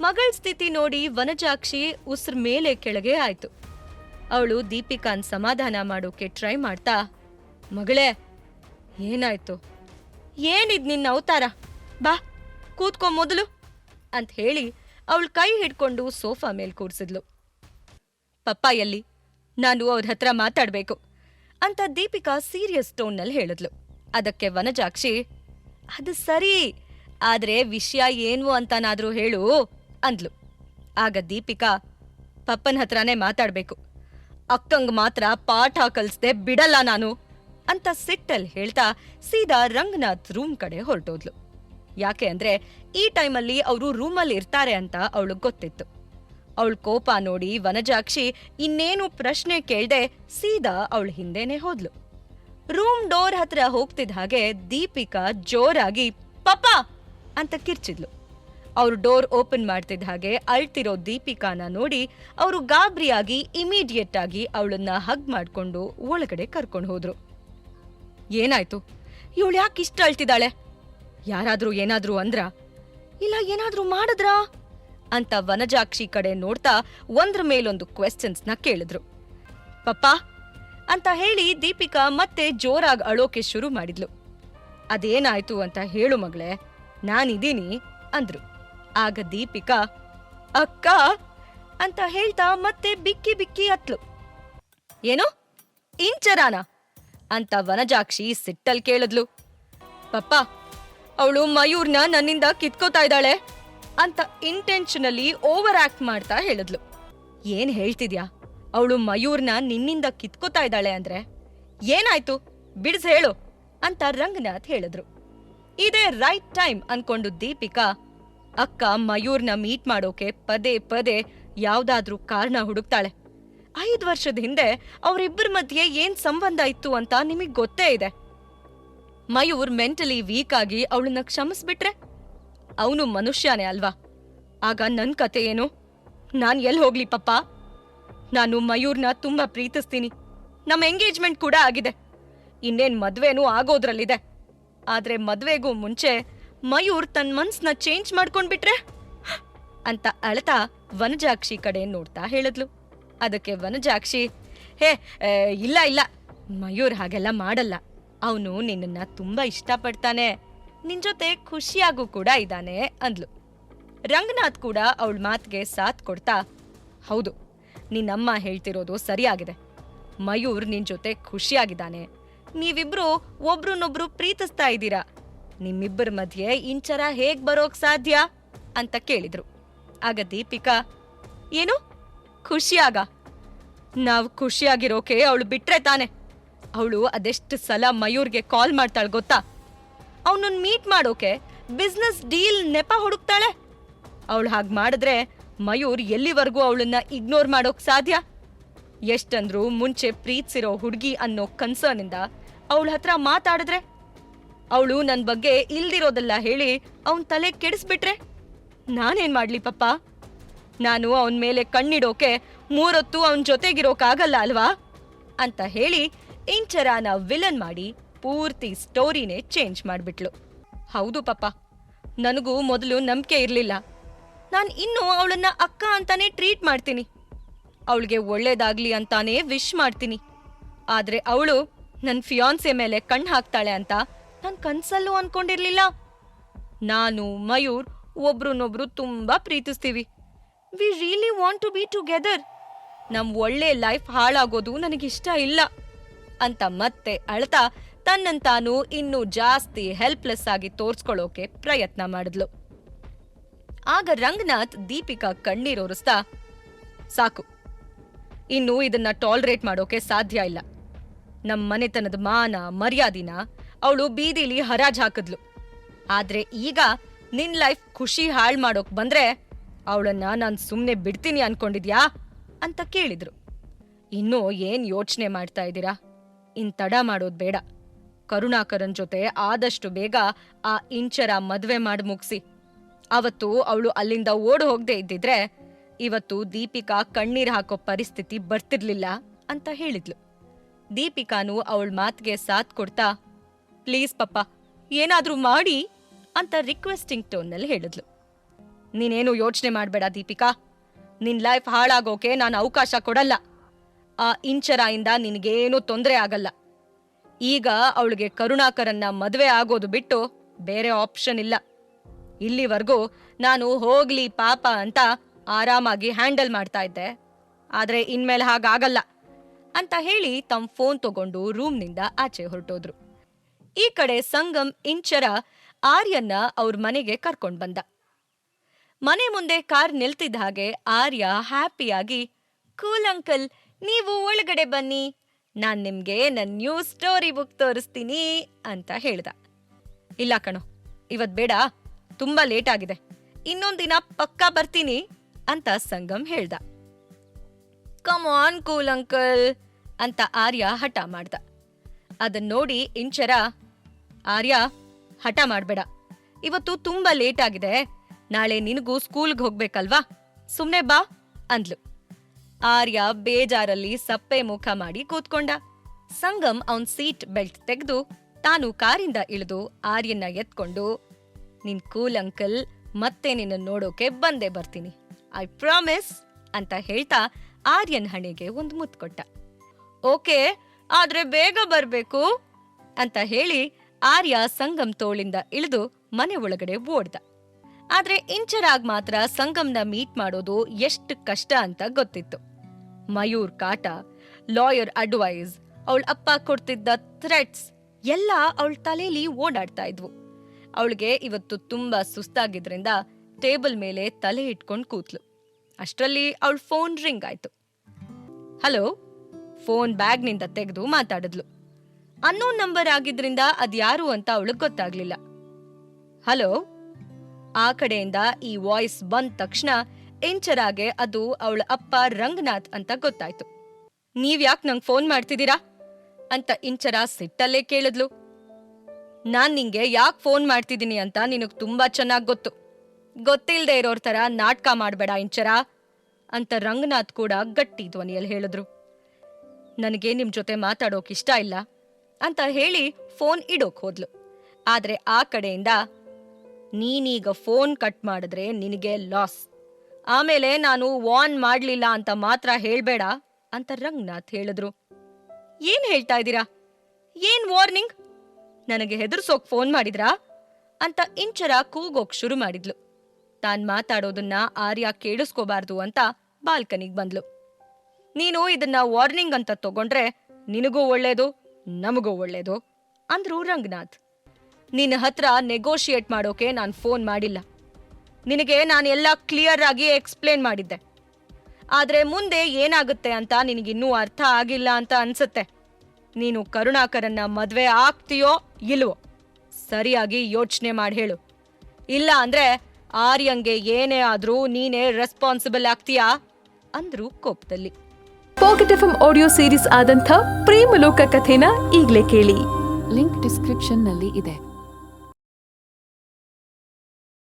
ಮಗಳ ಸ್ಥಿತಿ ನೋಡಿ ವನಜಾಕ್ಷಿ ಉಸ್ರ ಮೇಲೆ ಕೆಳಗೆ ಆಯ್ತು. ಅವಳು ದೀಪಿಕಾನ್ ಸಮಾಧಾನ ಮಾಡೋಕೆ ಟ್ರೈ ಮಾಡ್ತಾ, ಮಗಳೇ, ಏನಾಯ್ತು? ಏನಿದ್ ನಿನ್ನ ಅವತಾರ? ಬಾ, ಕೂತ್ಕೊ ಮೊದಲು, ಅಂತ ಹೇಳಿ ಅವಳು ಕೈ ಹಿಡ್ಕೊಂಡು ಸೋಫಾ ಮೇಲ್ ಕೂರ್ಸಿದ್ಲು. ಪಪ್ಪ, ಎಲ್ಲಿ? ನಾನು ಅವ್ರ ಹತ್ರ ಮಾತಾಡ್ಬೇಕು, ಅಂತ ದೀಪಿಕಾ ಸೀರಿಯಸ್ ಟೋನ್ನಲ್ಲಿ ಹೇಳಿದ್ಲು. ಅದಕ್ಕೆ ವನಜಾಕ್ಷಿ, ಅದು ಸರಿ, ಆದ್ರೆ ವಿಷಯ ಏನು ಅಂತನಾದ್ರೂ ಹೇಳು. ಅಂದ್ಲು. ಆಗ ದೀಪಿಕಾ, ಪಪ್ಪನ ಹತ್ರನೇ ಮಾತಾಡ್ಬೇಕು. ಅಕ್ಕಂಗ್ ಮಾತ್ರ ಪಾಠ ಕಲ್ಸ್ದೆ ಬಿಡಲ್ಲ ನಾನು ಅಂತ ಸಿಟ್ಟಲ್ ಹೇಳ್ತಾ ಸೀದಾ ರಂಗನಾಥ್ ರೂಮ್ ಕಡೆ ಹೊರಟೋದ್ಲು. ಯಾಕೆ ಅಂದ್ರೆ ಈ ಟೈಮಲ್ಲಿ ಅವರು ರೂಮಲ್ಲಿ ಇರ್ತಾರೆ ಅಂತ ಅವಳಿಗೆ ಗೊತ್ತಿತ್ತು. ಅವಳ ಕೋಪ ನೋಡಿ ವನಜಾಕ್ಷಿ ಇನ್ನೇನು ಪ್ರಶ್ನೆ ಕೇಳ್ದೆ ಸೀದಾ ಅವಳ ಹಿಂದೆನೆ ಹೋದ್ಲು. ರೂಮ್ ಡೋರ್ ಹತ್ರ ಹೋಗ್ತಿದ್ದ ಹಾಗೆ ದೀಪಿಕಾ ಜೋರಾಗಿ, ಪಪ್ಪ! ಅಂತ ಕಿರ್ಚಿದ್ಲು. ಅವ್ರು ಡೋರ್ ಓಪನ್ ಮಾಡ್ತಿದ್ದ ಹಾಗೆ ಅಳ್ತಿರೋ ದೀಪಿಕಾನ ನೋಡಿ ಅವರು ಗಾಬರಿಯಾಗಿ ಇಮಿಡಿಯೇಟ್ ಆಗಿ ಅವಳನ್ನ ಹಗ್ ಮಾಡ್ಕೊಂಡು ಒಳಗಡೆ ಕರ್ಕೊಂಡು ಹೋದ್ರು. ಏನಾಯ್ತು? ಇವಳು ಯಾಕೆ ಇಷ್ಟ ಅಳ್ತಿದ್ದಾಳೆ? ಯಾರಾದ್ರೂ ಏನಾದ್ರೂ ಅಂದ್ರ? ಇಲ್ಲ, ಏನಾದ್ರೂ ಮಾಡಿದ್ರಾ? ಅಂತ ವನಜಾಕ್ಷಿ ಕಡೆ ನೋಡ್ತಾ ಒಂದ್ರ ಮೇಲೊಂದು ಕ್ವೆಶ್ಚನ್ಸ್ನ ಕೇಳಿದ್ರು. ಪಪ್ಪ, ಅಂತ ಹೇಳಿ ದೀಪಿಕಾ ಮತ್ತೆ ಜೋರಾಗಿ ಅಳೋಕೆ ಶುರು ಮಾಡಿದ್ಲು. ಅದೇನಾಯ್ತು ಅಂತ ಹೇಳು ಮಗಳೇ ನಾನಿದ್ದೀನಿ ಅಂದ್ರು. ಆಗ ದೀಪಿಕಾ, ಅಕ್ಕ ಅಂತ ಹೇಳ್ತಾ ಮತ್ತೆ ಬಿಕ್ಕಿ ಬಿಕ್ಕಿ ಅತ್ಲು ಏನು? ಇಂಚರಾನ? ಅಂತ ವನಜಾಕ್ಷಿ ಸಿಟ್ಟಲ್ ಕೇಳಿದ್ಲು. ಪಪ್ಪ, ಅವಳು ಮಯೂರ್ನ ನನ್ನಿಂದ ಕಿತ್ಕೋತಾ ಇದ್ದಾಳೆ ಅಂತ ಇಂಟೆನ್ಷನಲ್ಲಿ ಓವರ್ ಆಕ್ಟ್ ಮಾಡ್ತಾ ಹೇಳಿದ್ಲು. ಏನ್ ಹೇಳ್ತಿದ್ಯಾ? ಅವಳು ಮಯೂರ್ನ ನಿನ್ನಿಂದ ಕಿತ್ಕೋತಾ ಇದ್ದಾಳೆ ಅಂದ್ರೆ ಏನಾಯ್ತು? ಬಿಡ್ಸ್ ಹೇಳು ಅಂತ ರಂಗನಾಥ್ ಹೇಳಿದ್ರು. ಇದೇ ರೈಟ್ ಟೈಮ್ ಅನ್ಕೊಂಡು ದೀಪಿಕಾ ಅಕ್ಕ ಮಯೂರ್ನ ಮೀಟ್ ಮಾಡೋಕೆ ಪದೇ ಪದೇ ಯಾವ್ದಾದ್ರೂ ಕಾರಣ ಹುಡುಕ್ತಾಳೆ. ಐದು ವರ್ಷದ ಹಿಂದೆ ಅವರಿಬ್ಬರ ಮಧ್ಯೆ ಏನ್ ಸಂಬಂಧ ಇತ್ತು ಅಂತ ನಿಮಗ್ ಗೊತ್ತೇ ಇದೆ. ಮಯೂರ್ ಮೆಂಟಲಿ ವೀಕ್ ಆಗಿ ಅವಳನ್ನ ಕ್ಷಮಿಸ್ಬಿಟ್ರೆ? ಅವನು ಮನುಷ್ಯನೇ ಅಲ್ವಾ? ಆಗ ನನ್ ಕತೆ ಏನು? ನಾನ್ ಎಲ್ ಹೋಗ್ಲಿ ಪಪ್ಪ? ನಾನು ಮಯೂರ್ನ ತುಂಬಾ ಪ್ರೀತಿಸ್ತೀನಿ. ನಮ್ಮ ಎಂಗೇಜ್ಮೆಂಟ್ ಕೂಡ ಆಗಿದೆ. ಇನ್ನೇನ್ ಮದ್ವೆನೂ ಆಗೋದ್ರಲ್ಲಿದೆ. ಆದ್ರೆ ಮದ್ವೆಗೂ ಮುಂಚೆ ಮಯೂರ್ ತನ್ನ ಮನ್ಸನ್ನ ಚೇಂಜ್ ಮಾಡ್ಕೊಂಡ್ಬಿಟ್ರೆ? ಅಂತ ಅಳತಾ ವನಜಾಕ್ಷಿ ಕಡೆ ನೋಡ್ತಾ ಹೇಳಿದ್ಲು. ಅದಕ್ಕೆ ವನಜಾಕ್ಷಿ, ಹೇ ಇಲ್ಲ ಇಲ್ಲ. ಮಯೂರ್ ಹಾಗೆಲ್ಲ ಮಾಡಲ್ಲ. ಅವನು ನಿನ್ನನ್ನು ತುಂಬ ಇಷ್ಟಪಡ್ತಾನೆ. ನಿನ್ ಜೊತೆ ಖುಷಿಯಾಗೂ ಕೂಡ ಇದ್ದಾನೆ, ಅಂದ್ಲು. ರಂಗನಾಥ್ ಕೂಡ ಅವಳ ಮಾತಿಗೆ ಸಾಥ್ ಕೊಡ್ತಾ, ಹೌದು, ನಿನ್ನಮ್ಮ ಹೇಳ್ತಿರೋದು ಸರಿಯಾಗಿದೆ. ಮಯೂರ್ ನಿನ್ ಜೊತೆ ಖುಷಿಯಾಗಿದ್ದಾನೆ. ನೀವಿಬ್ರು ಒಬ್ರನ್ನೊಬ್ರು ಪ್ರೀತಿಸ್ತಾ ಇದ್ದೀರಾ. ನಿಮ್ಮಿಬ್ಬರ ಮಧ್ಯೆ ಇಂಚರ ಹೇಗ್ ಬರೋಕ್ ಸಾಧ್ಯ? ಅಂತ ಕೇಳಿದ್ರು. ಆಗ ದೀಪಿಕಾ, ಏನು? ಖುಷಿಯಾಗ? ನಾವ್ ಖುಷಿಯಾಗಿರೋಕೆ ಅವಳು ಬಿಟ್ರೆ ತಾನೆ. ಅವಳು ಅದೆಷ್ಟು ಸಲ ಮಯೂರ್ಗೆ ಕಾಲ್ ಮಾಡ್ತಾಳೆ ಗೊತ್ತಾ? ಅವನನ್ನ ಮೀಟ್ ಮಾಡೋಕೆ ಬಿಸ್ನೆಸ್ ಡೀಲ್ ನೆಪ ಹುಡುಕ್ತಾಳೆ. ಅವಳು ಹಾಗೆ ಮಾಡಿದ್ರೆ ಮಯೂರ್ ಎಲ್ಲಿವರೆಗೂ ಅವಳನ್ನ ಇಗ್ನೋರ್ ಮಾಡೋಕ್ ಸಾಧ್ಯ? ಎಷ್ಟಂದ್ರೂ ಮುಂಚೆ ಪ್ರೀತಿಸಿರೋ ಹುಡುಗಿ ಅನ್ನೋ ಕನ್ಸರ್ನಿಂದ ಅವಳ ಹತ್ರ ಮಾತಾಡಿದ್ರೆ ಅವಳು ನನ್ನ ಬಗ್ಗೆ ಇಲ್ದಿರೋದೆಲ್ಲ ಹೇಳಿ ಅವನ್ ತಲೆ ಕೆಡಿಸ್ಬಿಟ್ರೆ ನಾನೇನ್ ಮಾಡ್ಲಿ ಪಪ್ಪ? ನಾನು ಅವನ್ ಮೇಲೆ ಕಣ್ಣಿಡೋಕೆ ಮೂರೊತ್ತು ಅವನ ಜೊತೆಗಿರೋಕಾಗಲ್ಲ ಅಲ್ವಾ? ಅಂತ ಹೇಳಿ ಇಂಚರಾನ ವಿಲನ್ ಮಾಡಿ ಪೂರ್ತಿ ಸ್ಟೋರಿನೇ ಚೇಂಜ್ ಮಾಡ್ಬಿಟ್ಲು. ಹೌದು ಪಪ್ಪ, ನನಗೂ ಮೊದಲು ನಂಬಿಕೆ ಇರಲಿಲ್ಲ. ನಾನು ಇನ್ನೂ ಅವಳನ್ನ ಅಕ್ಕ ಅಂತಾನೆ ಟ್ರೀಟ್ ಮಾಡ್ತೀನಿ. ಅವಳಿಗೆ ಒಳ್ಳೇದಾಗ್ಲಿ ಅಂತಾನೆ ವಿಶ್ ಮಾಡ್ತೀನಿ. ಆದ್ರೆ ಅವಳು ನನ್ನ ಫಿಯಾನ್ಸೆ ಮೇಲೆ ಕಣ್ಣು ಹಾಕ್ತಾಳೆ ಅಂತ ನಾನು ಕನ್ಸಲ್ಲೂ ಅನ್ಕೊಂಡಿರ್ಲಿಲ್ಲ. ನಾನು, ಮಯೂರ್ ಒಬ್ರನ್ನೊಬ್ರು ತುಂಬಾ ಪ್ರೀತಿಸ್ತೀವಿ. We really want to be together ನಮ್ ಒಳ್ಳೆ ಲೈಫ್ ಹಾಳಾಗೋದು ನನಗಿಷ್ಟ ಇಲ್ಲ. ಅಂತ ಮತ್ತೆ ಅಳ್ತಾ ತನ್ನನ್ ತಾನು ಇನ್ನೂ ಜಾಸ್ತಿ ಹೆಲ್ಪ್ಲೆಸ್ ಆಗಿ ತೋರ್ಸ್ಕೊಳ್ಳೋಕೆ ಪ್ರಯತ್ನ ಮಾಡಿದ್ಲು. ಆಗ ರಂಗನಾಥ್ ದೀಪಿಕಾ ಕಣ್ಣೀರೋರಿಸ್ತಾ ಸಾಕು. ಇನ್ನು ಇದನ್ನ ಟಾಲರೇಟ್ ಮಾಡೋಕೆ ಸಾಧ್ಯ ಇಲ್ಲ. ನಮ್ಮ ಮನೆತನದ ಮಾನ, ಮರ್ಯಾದಿನ ಅವಳು ಬೀದಿಲಿ ಹರಾಜ್ ಹಾಕಿದ್ಲು. ಆದ್ರೆ ಈಗ ನಿನ್ ಲೈಫ್ ಖುಷಿ ಹಾಳ್ ಮಾಡೋಕ್ ಬಂದ್ರೆ ಅವಳನ್ನ ನಾನ್ ಸುಮ್ನೆ ಬಿಡ್ತೀನಿ ಅನ್ಕೊಂಡಿದ್ಯಾ ಅಂತ ಕೇಳಿದ್ರು. ಇನ್ನೂ ಏನ್ ಯೋಚನೆ ಮಾಡ್ತಾ ಇದ್ದೀರಾ? ಇನ್ ತಡ ಮಾಡೋದ್ ಬೇಡ. ಕರುಣಾಕರನ್ ಜೊತೆ ಆದಷ್ಟು ಬೇಗ ಆ ಇಂಚರ ಮದ್ವೆ ಮಾಡಿ ಮುಗಿಸಿ. ಅವತ್ತು ಅವಳು ಅಲ್ಲಿಂದ ಓಡ್ ಹೋಗದೆ ಇದ್ದಿದ್ರೆ ಇವತ್ತು ದೀಪಿಕಾ ಕಣ್ಣೀರ್ ಹಾಕೋ ಪರಿಸ್ಥಿತಿ ಬರ್ತಿರ್ಲಿಲ್ಲ ಅಂತ ಹೇಳಿದ್ಲು. ದೀಪಿಕಾನು ಅವಳ ಮಾತ್ಗೆ ಸಾಥ್ ಕೊಡ್ತಾ ಪ್ಲೀಸ್ ಪಪ್ಪ, ಏನಾದರೂ ಮಾಡಿ ಅಂತ ರಿಕ್ವೆಸ್ಟಿಂಗ್ ಟೋನ್ನಲ್ಲಿ ಹೇಳಿದ್ಲು. ನೀನೇನು ಯೋಚನೆ ಮಾಡಬೇಡ ದೀಪಿಕಾ. ನಿನ್ನ ಲೈಫ್ ಹಾಳಾಗೋಕೆ ನಾನು ಅವಕಾಶ ಕೊಡಲ್ಲ. ಆ ಇಂಚರಾಯಿಂದ ನಿನಗೇನೂ ತೊಂದರೆ ಆಗಲ್ಲ. ಈಗ ಅವಳಿಗೆ ಕರುಣಾಕರನ್ನ ಮದುವೆ ಆಗೋದು ಬಿಟ್ಟು ಬೇರೆ ಆಪ್ಷನ್ ಇಲ್ಲ. ಇಲ್ಲಿವರೆಗೂ ನಾನು ಹೋಗ್ಲಿ ಪಾಪ ಅಂತ ಆರಾಮಾಗಿ ಹ್ಯಾಂಡಲ್ ಮಾಡ್ತಾ ಇದ್ದೆ. ಆದ್ರೆ ಇನ್ಮೇಲೆ ಹಾಗಾಗಲ್ಲ ಅಂತ ಹೇಳಿ ತಮ್ಮ ಫೋನ್ ತಗೊಂಡು ರೂಮ್ನಿಂದ ಆಚೆ ಹೊರಟೋದ್ರು. ಈ ಕಡೆ ಸಂಗಮ್, ಇಂಚರ, ಆರ್ಯನ್ನ ಅವ್ರ ಮನೆಗೆ ಕರ್ಕೊಂಡ್ ಬಂದ. ಮನೆ ಮುಂದೆ ಕಾರ್ ನಿಲ್ತಿದ್ದ ಹಾಗೆ ಆರ್ಯ ಹ್ಯಾಪಿಯಾಗಿ, ಕೂಲ್ ಅಂಕಲ್, ನೀವು ಒಳಗಡೆ ಬನ್ನಿ. ನಾನ್ ನಿಮ್ಗೆ ನನ್ನ ನ್ಯೂ ಸ್ಟೋರಿ ಬುಕ್ ತೋರಿಸ್ತೀನಿ ಅಂತ ಹೇಳ್ದ. ಇಲ್ಲ ಕಣೋ, ಇವತ್ ಬೇಡ, ತುಂಬಾ ಲೇಟ್ ಆಗಿದೆ. ಇನ್ನೊಂದಿನ ದಿನ ಪಕ್ಕಾ ಬರ್ತೀನಿ ಅಂತ ಸಂಗಮ್ ಹೇಳ್ದ. ಕಮ್ ಆನ್ ಕೂಲ್ ಅಂಕಲ್ ಅಂತ ಆರ್ಯ ಹಠ ಮಾಡ್ದ. ಅದನ್ನ ನೋಡಿ ಇಂಚರ ಆರ್ಯ ಹಠ ಮಾಡ್ಬೇಡ. ಇವತ್ತು ತುಂಬಾ ಲೇಟ್ ಆಗಿದೆ. ನಾಳೆ ನಿನಗೂ ಸ್ಕೂಲ್ಗೆ ಹೋಗ್ಬೇಕಲ್ವಾ? ಸುಮ್ನೆ ಬಾ, ಅಂದ್ಲು. ಆರ್ಯ ಬೇಜಾರಲ್ಲಿ ಸಪ್ಪೆ ಮುಖ ಮಾಡಿ ಕೂತ್ಕೊಂಡ. ಸಂಗಮ್ ಅವನ್ ಸೀಟ್ ಬೆಲ್ಟ್ ತೆಗೆದು ತಾನು ಕಾರಿಂದ ಇಳಿದು ಆರ್ಯನ್ನ ಎತ್ಕೊಂಡು, ನಿನ್ ಕೂಲ್ ಅಂಕಲ್ ಮತ್ತೆ ನಿನ್ನ ನೋಡೋಕೆ ಬಂದೇ ಬರ್ತೀನಿ. ಐ ಪ್ರಾಮಿಸ್, ಅಂತ ಹೇಳ್ತಾ ಆರ್ಯನ್ ಹಣೆಗೆ ಒಂದು ಮುತ್ತು ಕೊಟ್ಟ ಓಕೆ, ಆದ್ರೆ ಬೇಗ ಬರ್ಬೇಕು, ಅಂತ ಹೇಳಿ ಆರ್ಯ ಸಂಗಮ್ ತೋಳಿಂದ ಇಳಿದು ಮನೆ ಒಳಗಡೆ ಓಡ್ದ. ಆದ್ರೆ ಇಂಚರಾಗ್ ಮಾತ್ರ ಸಂಗಮ್ನ ಮೀಟ್ ಮಾಡೋದು ಎಷ್ಟು ಕಷ್ಟ ಅಂತ ಗೊತ್ತಿತ್ತು. ಮಯೂರ್ ಕಾಟ ಲಾಯರ್ ಅಡ್ವೈಸ್ ಅವಳ ಅಪ್ಪ ಕೊಡ್ತಿದ್ದ ಥ್ರೆಟ್ಸ್ ಎಲ್ಲ ಅವಳ ತಲೆಯಲ್ಲಿ ಓಡಾಡ್ತಾ ಇದ್ವು. ಅವಳಿಗೆ ಇವತ್ತು ತುಂಬಾ ಸುಸ್ತಾಗಿದ್ರಿಂದ ಟೇಬಲ್ ಮೇಲೆ ತಲೆ ಇಟ್ಕೊಂಡು ಕೂತ್ಲು. ಅಷ್ಟರಲ್ಲಿ ಅವಳ ಫೋನ್ ರಿಂಗ್ ಆಯ್ತು. ಹಲೋ ಫೋನ್ ಬ್ಯಾಗ್ನಿಂದ ತೆಗೆದು ಮಾತಾಡಿದ್ಲು. ಅನ್ನೋನ್ ನಂಬರ್ ಆಗಿದ್ರಿಂದ ಅದ್ಯಾರು ಅಂತ ಅವಳು ಗೊತ್ತಾಗ್ಲಿಲ್ಲ. ಹಲೋ? ಆ ಕಡೆಯಿಂದ ಈ ವಾಯ್ಸ್ ಬಂದ ತಕ್ಷಣ ಇಂಚರಾಗೆ ಅದು ಅವಳ ಅಪ್ಪ ರಂಗನಾಥ್ ಅಂತ ಗೊತ್ತಾಯ್ತು. ನೀವ್ಯಾಕ್ ನಂಗೆ ಫೋನ್ ಮಾಡ್ತಿದ್ದೀರಾ? ಅಂತ ಇಂಚರ ಸಿಟ್ಟಲ್ಲೇ ಕೇಳಿದ್ಲು. ನಾನ್ ನಿಂಗೆ ಯಾಕೆ ಫೋನ್ ಮಾಡ್ತಿದ್ದೀನಿ ಅಂತ ನಿನಗ್ ತುಂಬಾ ಚೆನ್ನಾಗ್ ಗೊತ್ತು. ಗೊತ್ತಿಲ್ದೆ ಇರೋರ್ ತರ ನಾಟಕ ಮಾಡ್ಬೇಡ ಇಂಚರ ಅಂತ ರಂಗನಾಥ್ ಕೂಡ ಗಟ್ಟಿ ಧ್ವನಿಯಲ್ಲಿ ಹೇಳಿದ್ರು. ನನಗೆ ನಿಮ್ ಜೊತೆ ಮಾತಾಡೋಕ್ ಇಷ್ಟ ಇಲ್ಲ. ಅಂತ ಹೇಳಿ ಫೋನ್ ಇಡೋಕ್ ಹೋದ್ಲು. ಆದ್ರೆ ಆ ಕಡೆಯಿಂದ, ನೀನೀಗ ಫೋನ್ ಕಟ್ ಮಾಡಿದ್ರೆ ನಿನಗೆ ಲಾಸ್. ಆಮೇಲೆ ನಾನು ವಾರ್ನ್ ಮಾಡ್ಲಿಲ್ಲ ಅಂತ ಮಾತ್ರ ಹೇಳ್ಬೇಡ ಅಂತ ರಂಗನಾಥ್ ಹೇಳಿದ್ರು. ಏನ್ ಹೇಳ್ತಾ ಇದ್ದೀರಾ? ಏನ್ ವಾರ್ನಿಂಗ್? ನನಗೆ ಹೆದರ್ಸೋಕ್ ಫೋನ್ ಮಾಡಿದ್ರಾ? ಅಂತ ಇಂಚರ ಕೂಗೋಕ್ ಶುರು ಮಾಡಿದ್ಲು. ತಾನ್ ಮಾತಾಡೋದನ್ನ ಆರ್ಯ ಕೇಳಿಸ್ಕೋಬಾರ್ದು ಅಂತ ಬಾಲ್ಕನಿಗ್ ಬಂದ್ಲು. ನೀನು ಇದನ್ನ ವಾರ್ನಿಂಗ್ ಅಂತ ತಗೊಂಡ್ರೆ ನಿನಗೂ ಒಳ್ಳೇದು ನಮಗೂ ಒಳ್ಳೇದು. ಅಂದ್ರು ರಂಗನಾಥ್, ನಿನ್ನ ಹತ್ರ ನೆಗೋಷಿಯೇಟ್ ಮಾಡೋಕೆ ನಾನು ಫೋನ್ ಮಾಡಿಲ್ಲ. ನಿನಗೆ ನಾನು ಎಲ್ಲ ಕ್ಲಿಯರ್ ಆಗಿ ಎಕ್ಸ್ಪ್ಲೇನ್ ಮಾಡಿದ್ದೆ. ಆದ್ರೆ ಮುಂದೆ ಏನಾಗುತ್ತೆ ಅಂತ ನಿನಗಿನ್ನೂ ಅರ್ಥ ಆಗಿಲ್ಲ ಅಂತ ಅನ್ಸುತ್ತೆ. ನೀನು ಕರುಣಾಕರನ್ನ ಮದುವೆ ಆಗ್ತೀಯೋ ಇಲ್ವೋ? ಸರಿಯಾಗಿ ಯೋಚನೆ ಮಾಡಿ ಹೇಳು. ಇಲ್ಲ ಅಂದ್ರೆ ಆರ್ಯಂಗೆ ಏನೇ ಆದ್ರೂ ನೀನೇ ರೆಸ್ಪಾನ್ಸಿಬಲ್ ಆಗ್ತೀಯಾ? ಅಂದ್ರು ಕೋಪದಲ್ಲಿ. ಪಾಕೆಟ್ ಎಫ್ ಆಡಿಯೋ ಸೀರೀಸ್ ಆದಂಥ ಪ್ರೇಮಲೋಕ ಕಥೆನ ಈಗಲೇ ಕೇಳಿ. ಲಿಂಕ್ ಡಿಸ್ಕ್ರಿಪ್ಷನ್ನಲ್ಲಿ ಇದೆ.